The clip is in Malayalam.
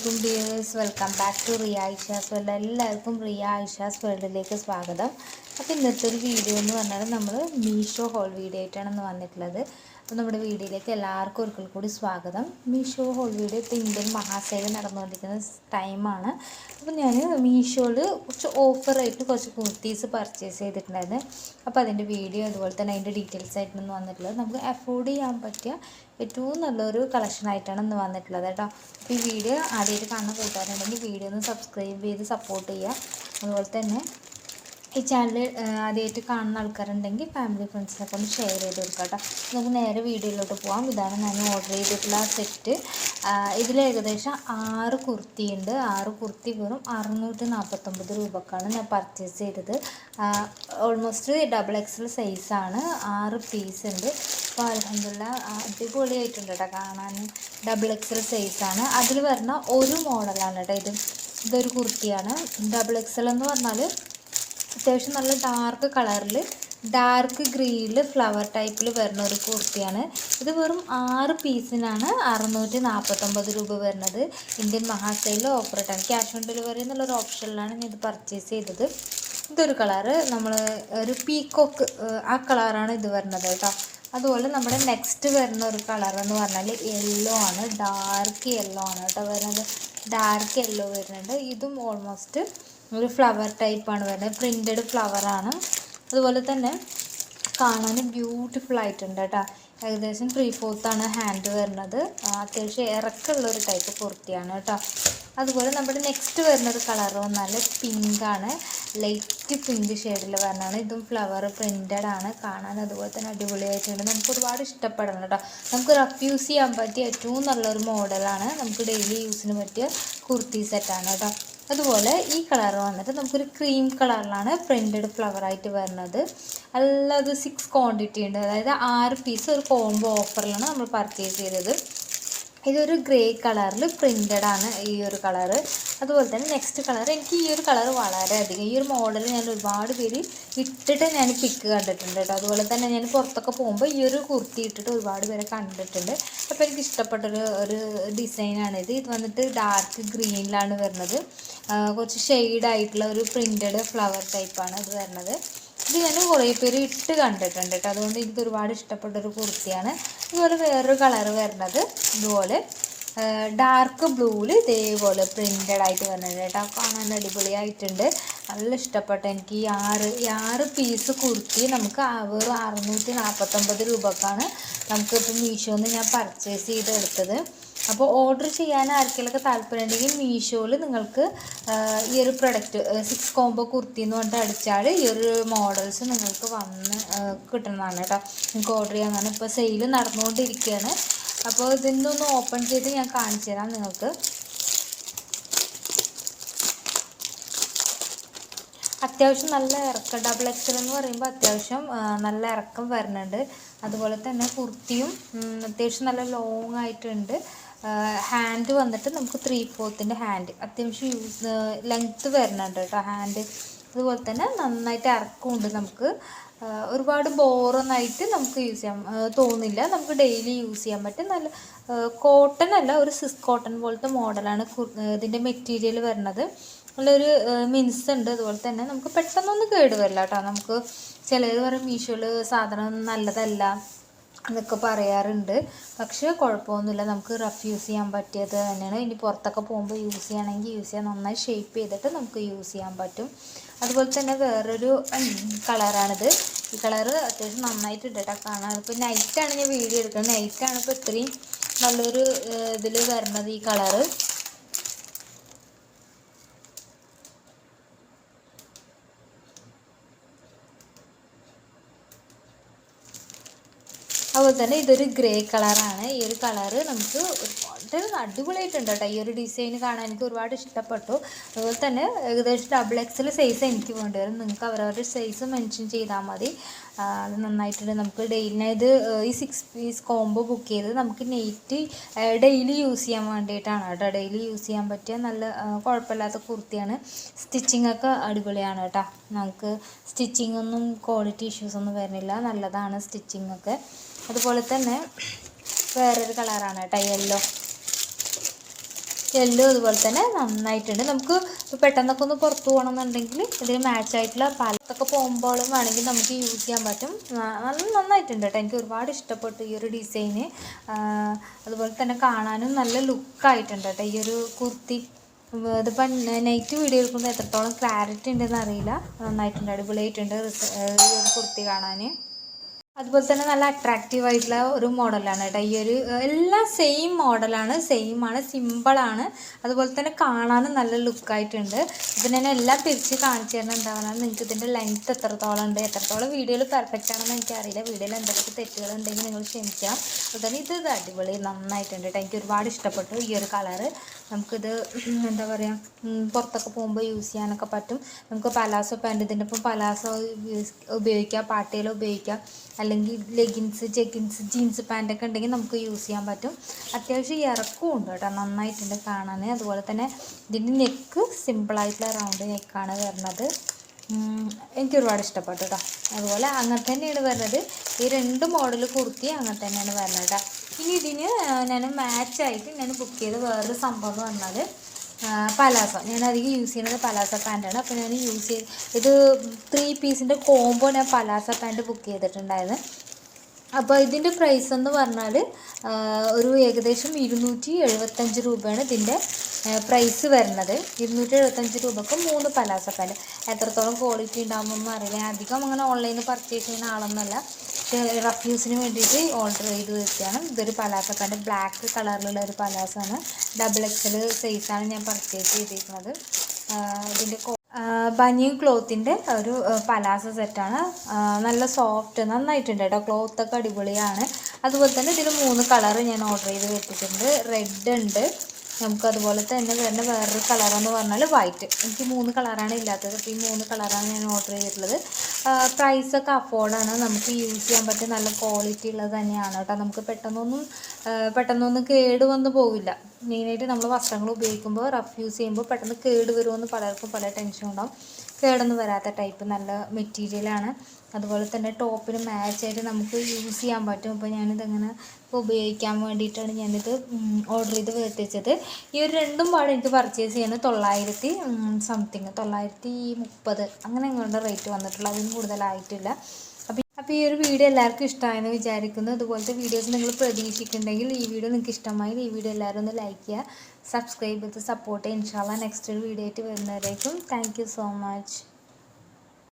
അലൈക്കും dears. Welcome back to Riya Aisha's world. എല്ലാവർക്കും റിയ ഐഷാസ് വേൾഡിലേക്ക് സ്വാഗതം. അപ്പോൾ ഇന്നത്തെ ഒരു വീഡിയോ എന്ന് പറഞ്ഞാൽ നമ്മൾ മീഷോ ഹോൾ വീഡിയോ ആയിട്ടാണ് വന്നിട്ടുള്ളത്. അപ്പോൾ നമ്മുടെ വീഡിയോയിലേക്ക് എല്ലാവർക്കും ഒരിക്കൽ കൂടി സ്വാഗതം. മീഷോ ഹോൾ വീഡിയോ ഇപ്പോൾ ഇന്ത്യൻ മഹാസേവ നടന്നുകൊണ്ടിരിക്കുന്ന ടൈമാണ് അപ്പോൾ ഞാൻ മീഷോയിൽ കുറച്ച് ഓഫറായിട്ട് കുറച്ച് കുർത്തീസ് പർച്ചേസ് ചെയ്തിട്ടുണ്ടായിരുന്നു. അപ്പോൾ അതിന്റെ വീഡിയോ അതുപോലെ തന്നെ അതിന്റെ ഡീറ്റെയിൽസ് ആയിട്ടൊന്നും വന്നിട്ടുള്ളത്. നമുക്ക് അഫോർഡ് ചെയ്യാൻ പറ്റിയ ഏറ്റവും നല്ലൊരു കളക്ഷനായിട്ടാണ് ഇന്ന് വന്നിട്ടുള്ളത് കേട്ടോ. അപ്പോൾ ഈ വീഡിയോ ആദ്യമായിട്ട് കാണുന്ന കൂട്ടുകാരുണ്ടെങ്കിൽ വീഡിയോ ഒന്ന് സബ്സ്ക്രൈബ് ചെയ്ത് സപ്പോർട്ട് ചെയ്യുക. അതുപോലെ തന്നെ ഈ ചാനൽ ആദ്യമായിട്ട് കാണുന്ന ആൾക്കാരുണ്ടെങ്കിൽ ഫാമിലി ഫ്രണ്ട്സിനൊക്കെ ഒന്ന് ഷെയർ ചെയ്ത് കൊടുക്കാം കേട്ടോ നമുക്ക് നേരെ വീഡിയോയിലോട്ട് പോകാം ഇതാണ് ഞാൻ ഓർഡർ ചെയ്തിട്ടുള്ള സെറ്റ് ഇതിൽ ഏകദേശം ആറ് കുർത്തി ഉണ്ട്. ആറ് കുർത്തി വെറും അറുന്നൂറ്റി നാൽപ്പത്തൊമ്പത് രൂപക്കാണ് ഞാൻ പർച്ചേസ് ചെയ്തത്. ഓൾമോസ്റ്റ് ഡബിൾ എക്സൽ സൈസാണ് ആറ് പീസ് ഉണ്ട്. അപ്പോൾ അലഹമില്ല അടിപൊളിയായിട്ടുണ്ട് കേട്ടോ കാണാൻ. ഡബിൾ എക്സൽ സൈസാണ് അതിൽ വരുന്ന ഒരു മോഡലാണ് കേട്ടോ ഇത്. ഇതൊരു കുർത്തിയാണ്. ഡബിൾ എക്സൽ എന്ന് പറഞ്ഞാൽ അത്യാവശ്യം നല്ല ഡാർക്ക് കളറിൽ ഡാർക്ക് ഗ്രീനിൽ ഫ്ലവർ ടൈപ്പിൽ വരുന്ന ഒരു കുർത്തിയാണ് ഇത് വെറും ആറ് പീസിനാണ് അറുന്നൂറ്റി നാൽപ്പത്തൊമ്പത് രൂപ വരുന്നത്. ഇന്ത്യൻ മഹാസൈലിൽ ഓഫർ ഇട്ടാണ്. ക്യാഷ് ഓൺ ഡെലിവറി എന്നുള്ളൊരു ഓപ്ഷനിലാണ് ഞാൻ ഇത് പർച്ചേസ് ചെയ്തത്. ഇതൊരു കളറ് നമ്മൾ ഒരു പീക്കോക്ക് ആ കളറാണ് ഇത് വരുന്നത് കേട്ടോ. അതുപോലെ നമ്മുടെ നെക്സ്റ്റ് വരുന്ന ഒരു കളർ എന്ന് പറഞ്ഞാൽ യെല്ലോ ആണ്. ഡാർക്ക് യെല്ലോ ആണ് കേട്ടോ വരുന്നത്. ഡാർക്ക് യെല്ലോ വരുന്നുണ്ട്. ഇതും ഓൾമോസ്റ്റ് ഒരു ഫ്ലവർ ടൈപ്പാണ് വരുന്നത്. പ്രിന്റഡ് ഫ്ലവറാണ് അതുപോലെ തന്നെ കാണാൻ ബ്യൂട്ടിഫുൾ ആയിട്ടുണ്ട് കേട്ടോ. ഏകദേശം ത്രീ ഫോർത്താണ് ഹാൻഡ് വരുന്നത്. അത്യാവശ്യം ഇറക്കമുള്ള ഒരു ടൈപ്പ് കുർത്തിയാണ് കേട്ടോ. അതുപോലെ നമ്മുടെ നെക്സ്റ്റ് വരുന്നത് കളർ വന്നാൽ പിങ്കാണ് ലൈറ്റ് പിങ്ക് ഷെയ്ഡിൽ വരുന്നതാണ് ഇതും ഫ്ലവർ പ്രിന്റഡ് ആണ്. കാണാൻ അതുപോലെ തന്നെ അടിപൊളിയായിട്ടുണ്ട്. നമുക്ക് ഒരുപാട് ഇഷ്ടപ്പെടണം കേട്ടോ. നമുക്ക് റഫ് യൂസ് ചെയ്യാൻ പറ്റിയ ഏറ്റവും നല്ലൊരു മോഡലാണ് നമുക്ക് ഡെയിലി യൂസിന് പറ്റിയ കുർത്തി സെറ്റാണ് കേട്ടോ. അതുപോലെ ഈ കളർ വന്നിട്ട് നമുക്കൊരു ക്രീം കളറിലാണ് പ്രിന്റഡ് ഫ്ലവർ ആയിട്ട് വരുന്നത്. അല്ലാതെ സിക്സ് ക്വാണ്ടിറ്റി ഉണ്ട്. അതായത് ആറ് പീസ് ഒരു കോംബോ ഓഫറിലാണ് നമ്മൾ പർച്ചേസ് ചെയ്തത്. ഇതൊരു ഗ്രേ കളറിൽ പ്രിന്റഡ് ആണ് ഈ ഒരു കളറ്. അതുപോലെ തന്നെ നെക്സ്റ്റ് കളർ എനിക്ക് ഈ ഒരു കളർ വളരെയധികം. ഈ ഒരു മോഡൽ ഞാൻ ഒരുപാട് പേര് ഇട്ടിട്ട് ഞാൻ പിക്ക് കണ്ടിട്ടുണ്ട് കേട്ടോ. അതുപോലെ തന്നെ ഞാൻ പുറത്തൊക്കെ പോകുമ്പോൾ ഈ ഒരു കുർത്തി ഇട്ടിട്ട് ഒരുപാട് പേരെ കണ്ടിട്ടുണ്ട്. അപ്പോൾ എനിക്ക് ഇഷ്ടപ്പെട്ടൊരു ഒരു ഡിസൈനാണിത് ഇത്. വന്നിട്ട് ഡാർക്ക് ഗ്രീനിലാണ് വരുന്നത്. കുറച്ച് ഷെയ്ഡായിട്ടുള്ള ഒരു പ്രിന്റഡ് ഫ്ലവർ ടൈപ്പാണ് ഇത് വരുന്നത്. ഇത് ഞാൻ കുറേ പേര് ഇട്ട് കണ്ടിട്ടുണ്ട് കേട്ടോ. അതുകൊണ്ട് എനിക്ക് ഒരുപാട് ഇഷ്ടപ്പെട്ട ഒരു കുർത്തിയാണ്. ഇതുപോലെ വേറൊരു കളർ വരുന്നത് ഇതുപോലെ ഡാർക്ക് ബ്ലൂവിൽ ഇതേപോലെ പ്രിന്റഡ് ആയിട്ട് വരുന്നത് കേട്ടോ. കാണാൻ അടിപൊളിയായിട്ടുണ്ട്. നല്ല ഇഷ്ടപ്പെട്ട. എനിക്ക് ഈ ആറ് ഈ ആറ് പീസ് കുർത്തി നമുക്ക് വെറും അറുന്നൂറ്റി നാൽപ്പത്തൊമ്പത് രൂപക്കാണ്. നമുക്കിപ്പോൾ മീഷോന്ന് ഞാൻ പർച്ചേസ് ചെയ്തെടുത്തത്. അപ്പോൾ ഓർഡർ ചെയ്യാൻ ആർക്കെങ്കിലൊക്കെ താല്പര്യം ഉണ്ടെങ്കിൽ മീഷോയിൽ നിങ്ങൾക്ക് ഈ ഒരു പ്രൊഡക്റ്റ് സിക്സ് കോംബോ കുർത്തി എന്ന് പറഞ്ഞിട്ട് അടിച്ചാൽ ഈ ഒരു മോഡൽസ് നിങ്ങൾക്ക് വന്ന് കിട്ടുന്നതാണ് കേട്ടോ. നിങ്ങൾക്ക് ഓർഡർ ചെയ്യാൻ ഇപ്പോൾ സെയിൽ നടന്നുകൊണ്ടിരിക്കുകയാണ്. അപ്പോൾ ഇതിന്റെ ഓപ്പൺ ചെയ്ത് ഞാൻ കാണിച്ചു തരാം നിങ്ങൾക്ക്. അത്യാവശ്യം നല്ല ഇറക്കം ഡബിൾ എക്സൽ എന്ന് പറയുമ്പോൾ അത്യാവശ്യം നല്ല ഇറക്കം വരുന്നുണ്ട്. അതുപോലെ തന്നെ കുർത്തിയും അത്യാവശ്യം നല്ല ലോങ് ആയിട്ടുണ്ട്. ഹാൻഡ് വന്നിട്ട് നമുക്ക് ത്രീ ഫോർത്തിന്റെ ഹാൻഡ് അത്യാവശ്യം യൂസ് ലെങ്ത്ത് വരുന്നുണ്ട് കേട്ടോ ഹാൻഡ് അതുപോലെ തന്നെ നന്നായിട്ട് ഇറക്കമുണ്ട് നമുക്ക്. ഒരുപാട് ബോറൊന്നായിട്ട് നമുക്ക് യൂസ് ചെയ്യാം തോന്നില്ല നമുക്ക് ഡെയിലി യൂസ് ചെയ്യാൻ പറ്റും. നല്ല കോട്ടൺ അല്ല ഒരു സിസ് കോട്ടൺ പോലത്തെ മോഡലാണ് ഇതിന്റെ മെറ്റീരിയൽ വരുന്നത്. നല്ലൊരു മിൻസ് ഉണ്ട്. അതുപോലെ തന്നെ നമുക്ക് പെട്ടെന്നൊന്നും കേടുവരില്ല കേട്ടോ. നമുക്ക് ചിലർ പറയും മീഷോയിൽ സാധനം നല്ലതല്ല. എന്നൊക്കെ പറയാറുണ്ട്. പക്ഷേ കുഴപ്പമൊന്നുമില്ല. നമുക്ക് റഫ് യൂസ് ചെയ്യാൻ പറ്റിയത് തന്നെയാണ്. ഇനി പുറത്തൊക്കെ പോകുമ്പോൾ യൂസ് ചെയ്യണമെങ്കിൽ യൂസ് ചെയ്യാൻ നന്നായി ഷേപ്പ് ചെയ്തിട്ട് നമുക്ക് യൂസ് ചെയ്യാൻ പറ്റും. അതുപോലെ തന്നെ വേറൊരു കളറാണിത് ഈ കളറ് അത്യാവശ്യം നന്നായിട്ടുണ്ട് കേട്ടോ കാണാൻ ഇപ്പോൾ നൈറ്റാണ് ഞാൻ വീഡിയോ എടുക്കുന്നത്. നൈറ്റാണ് ഇപ്പോൾ ഇത്രയും നല്ലൊരു ഇതിൽ വരുന്നത് ഈ കളറ് അതുപോലെ തന്നെ ഇതൊരു ഗ്രേ കളറാണ്. ഈ ഒരു കളറ് നമുക്ക് ഒരുപാട് അടിപൊളിയായിട്ടുണ്ട് കേട്ടോ. ഈ ഒരു ഡിസൈൻ കാണാൻ എനിക്ക് ഒരുപാട് ഇഷ്ടപ്പെട്ടു. അതുപോലെ തന്നെ ഏകദേശം ഡബിൾ എക്സൽ സൈസ് എനിക്ക് വേണ്ടി വരും. നിങ്ങൾക്ക് അവരവരുടെ സൈസ് മെൻഷൻ ചെയ്താൽ മതി. അത് നന്നായിട്ടുണ്ട്. നമുക്ക് ഡെയിലി ഇത് ഈ സിക്സ് പീസ് കോംബോ ബുക്ക് ചെയ്ത് നമുക്ക് നെയ്റ്റ് ഡെയിലി യൂസ് ചെയ്യാൻ വേണ്ടിയിട്ടാണ് കേട്ടോ. ഡെയിലി യൂസ് ചെയ്യാൻ പറ്റിയ നല്ല കുഴപ്പമില്ലാത്ത കുർത്തിയാണ്. സ്റ്റിച്ചിങ് ഒക്കെ അടിപൊളിയാണ് കേട്ടോ. നമുക്ക് സ്റ്റിച്ചിങ് ഒന്നും ക്വാളിറ്റി ഇഷ്യൂസ് ഒന്നും വരുന്നില്ല. നല്ലതാണ് സ്റ്റിച്ചിങ് ഒക്കെ. അതുപോലെ തന്നെ വേറൊരു കളറാണ് കേട്ടോ യെല്ലോ യെല്ലോ അതുപോലെ തന്നെ നന്നായിട്ടുണ്ട്. നമുക്ക് പെട്ടെന്നൊക്കെ ഒന്ന് പുറത്ത് പോകണമെന്നുണ്ടെങ്കിൽ ഇതിന് മാച്ച് ആയിട്ടുള്ള പാലത്തൊക്കെ പോകുമ്പോഴും വേണമെങ്കിൽ നമുക്ക് യൂസ് ചെയ്യാൻ പറ്റും. നല്ല നന്നായിട്ടുണ്ട് കേട്ടോ. എനിക്ക് ഒരുപാട് ഇഷ്ടപ്പെട്ടു ഈ ഒരു ഡിസൈന് അതുപോലെ തന്നെ കാണാനും നല്ല ലുക്കായിട്ടുണ്ട് കേട്ടോ. ഈ ഒരു കുർത്തി. ഇതിപ്പം നൈറ്റ് വീഡിയോ എടുക്കുമ്പോൾ എത്രത്തോളം ക്ലാരിറ്റി ഉണ്ടെന്ന് അറിയില്ല. നന്നായിട്ടുണ്ട് അടിപൊളിയായിട്ടുണ്ട് ഈ ഒരു കുർത്തി കാണാൻ അതുപോലെ തന്നെ നല്ല അട്രാക്റ്റീവ് ആയിട്ടുള്ള ഒരു മോഡലാണ് കേട്ടോ ഈ ഒരു എല്ലാം സെയിം മോഡലാണ് സെയിം ആണ് സിമ്പിളാണ് അതുപോലെ തന്നെ കാണാനും നല്ല ലുക്കായിട്ടുണ്ട് ഇപ്പം ഞാൻ എല്ലാം തിരിച്ച് കാണിച്ചു തരണം എന്താ പറഞ്ഞാൽ നിങ്ങൾക്ക് ഇതിന്റെ ലെങ്ത് എത്രത്തോളം ഉണ്ട് എത്രത്തോളം വീഡിയോയിൽ പെർഫെക്റ്റ് ആണെന്ന് എനിക്കറിയില്ല. വീഡിയോയിൽ എന്തെങ്കിലും തെറ്റുകൾ ഉണ്ടെങ്കിൽ നിങ്ങൾ ക്ഷമിക്കാം. അതുപോലെ തന്നെ ഇത് അടിപൊളി നന്നായിട്ടുണ്ട് കേട്ടോ എനിക്ക് ഒരുപാട് ഇഷ്ടപ്പെട്ടു ഈ ഒരു കളറ് നമുക്കിത് എന്താ പറയുക പുറത്തൊക്കെ പോകുമ്പോൾ യൂസ് ചെയ്യാനൊക്കെ പറ്റും. നമുക്ക് പലാസോ പാന്റ് ഇതിന്റെ ഒപ്പം പലാസോ ഉപയോഗിക്കാം പാട്ടിയിൽ ഉപയോഗിക്കാം. അല്ലെങ്കിൽ ലെഗിൻസ് ജെഗിൻസ് ജീൻസ് പാന്റൊക്കെ ഉണ്ടെങ്കിൽ നമുക്ക് യൂസ് ചെയ്യാൻ പറ്റും. അത്യാവശ്യം ഇറക്കവും ഉണ്ട് കേട്ടോ. നന്നായിട്ടുണ്ട് കാണാൻ അതുപോലെ തന്നെ ഇതിന്റെ നെക്ക് സിമ്പിളായിട്ടുള്ള റൗണ്ട് നെക്കാണ് വരുന്നത്. എനിക്ക് ഒരുപാട് ഇഷ്ടപ്പെട്ടു കേട്ടോ അതുപോലെ അങ്ങനെ തന്നെയാണ് വരുന്നത്. ഈ രണ്ട് മോഡൽ കുർത്തി അങ്ങനെ തന്നെയാണ് വരുന്നത് കേട്ടോ ഇനി ഇതിന് ഞാൻ മാച്ചായിട്ട് ഞാൻ ബുക്ക് ചെയ്ത് വേറൊരു സംഭവം എന്ന് പറഞ്ഞാൽ പലാസോ. ഞാൻ അധികം യൂസ് ചെയ്യുന്നത് പലാസോ പാന്റാണ് അപ്പോൾ ഞാൻ യൂസ് ചെയ്ത് ഇത് ത്രീ പീസിന്റെ കോംബോ ഞാൻ പലാസ പാന്റ് ബുക്ക് ചെയ്തിട്ടുണ്ടായിരുന്നു. അപ്പോൾ ഇതിന്റെ പ്രൈസ് എന്ന് പറഞ്ഞാൽ ഒരു ഏകദേശം ഇരുന്നൂറ്റി എഴുപത്തഞ്ച് രൂപയാണ് ഇതിന്റെ പ്രൈസ് വരുന്നത്. ഇരുന്നൂറ്റി എഴുപത്തഞ്ച് രൂപക്ക് മൂന്ന് പലാസ പാന്റ് എത്രത്തോളം ക്വാളിറ്റി ഉണ്ടാകുമെന്ന് അറിയില്ല. അധികം അങ്ങനെ ഓൺലൈനിൽ പർച്ചേസ് ചെയ്യുന്ന ആളൊന്നുമല്ല. റഫ് യൂസിന് വേണ്ടിയിട്ട് ഓർഡർ ചെയ്ത് വെച്ചാണ് ഇതൊരു പലാസ പാന്റ് ബ്ലാക്ക് കളറിലുള്ള ഒരു പലാസാണ്. ഡബിൾ എക്സൽ സൈസാണ് ഞാൻ പർച്ചേസ് ചെയ്തിരിക്കുന്നത്. ഇതിന്റെ ബനിയൻ ക്ലോത്തിന്റെ ഒരു പലാസ സെറ്റാണ് നല്ല സോഫ്റ്റ് നന്നായിട്ടുണ്ട് കേട്ടോ ക്ലോത്തൊക്കെ അടിപൊളിയാണ്. അതുപോലെ തന്നെ ഇതിൽ മൂന്ന് കളറ് ഞാൻ ഓർഡർ ചെയ്ത് വെച്ചിട്ടുണ്ട്. റെഡ് ഉണ്ട്. നമുക്ക് അതുപോലെ തന്നെ വരുന്ന വേറൊരു കളറെന്ന് പറഞ്ഞാൽ വൈറ്റ് എനിക്ക് മൂന്ന് കളറാണ് ഇല്ലാത്തത്. അപ്പോൾ ഈ മൂന്ന് കളറാണ് ഞാൻ ഓർഡർ ചെയ്തിട്ടുള്ളത്. പ്രൈസൊക്കെ അഫോർഡാണ് നമുക്ക് യൂസ് ചെയ്യാൻ പറ്റിയ നല്ല ക്വാളിറ്റി ഉള്ളത് തന്നെയാണ് കേട്ടോ. നമുക്ക് പെട്ടെന്നൊന്നും പെട്ടെന്നൊന്നും കേട് വന്ന് പോവില്ല. മെയിനായിട്ട് നമ്മൾ വസ്ത്രങ്ങൾ ഉപയോഗിക്കുമ്പോൾ റഫ് യൂസ് ചെയ്യുമ്പോൾ പെട്ടെന്ന് കേട് വരുമെന്ന് പലർക്കും പല ടെൻഷൻ ഉണ്ടാവും. കേടൊന്നും വരാത്ത ടൈപ്പ് നല്ല മെറ്റീരിയലാണ് അതുപോലെ തന്നെ ടോപ്പിന് മാച്ചായിട്ട് നമുക്ക് യൂസ് ചെയ്യാൻ പറ്റും. അപ്പോൾ ഞാനിതങ്ങനെ ഉപയോഗിക്കാൻ വേണ്ടിയിട്ടാണ് ഞാനിത് ഓർഡർ ചെയ്ത് വരുത്തിച്ചത് ഈ ഒരു രണ്ടും പാടെ എനിക്ക് പർച്ചേസ് ചെയ്യുന്നത് തൊള്ളായിരത്തി സംതിങ് തൊള്ളായിരത്തി മുപ്പത്. അങ്ങനെ എങ്ങോട്ട് റേറ്റ് വന്നിട്ടുള്ളൂ. അതിന് കൂടുതലായിട്ടില്ല. അപ്പോൾ ഈ ഒരു വീഡിയോ എല്ലാവർക്കും ഇഷ്ടമായെന്ന് വിചാരിക്കുന്നു. അതുപോലത്തെ വീഡിയോസ് നിങ്ങൾ പ്രതീക്ഷിക്കുന്നുണ്ടെങ്കിൽ ഈ വീഡിയോ നിങ്ങൾക്ക് ഇഷ്ടമായി ഈ വീഡിയോ എല്ലാവരും ഒന്ന് ലൈക്ക് ചെയ്യുക. സബ്സ്ക്രൈബ് ചെയ്ത് സപ്പോർട്ട് ചെയ്യുക. ഇൻഷാല്ല നെക്സ്റ്റ് ഒരു വീഡിയോ ആയിട്ട് വരുന്നവരേക്കും. Thank so much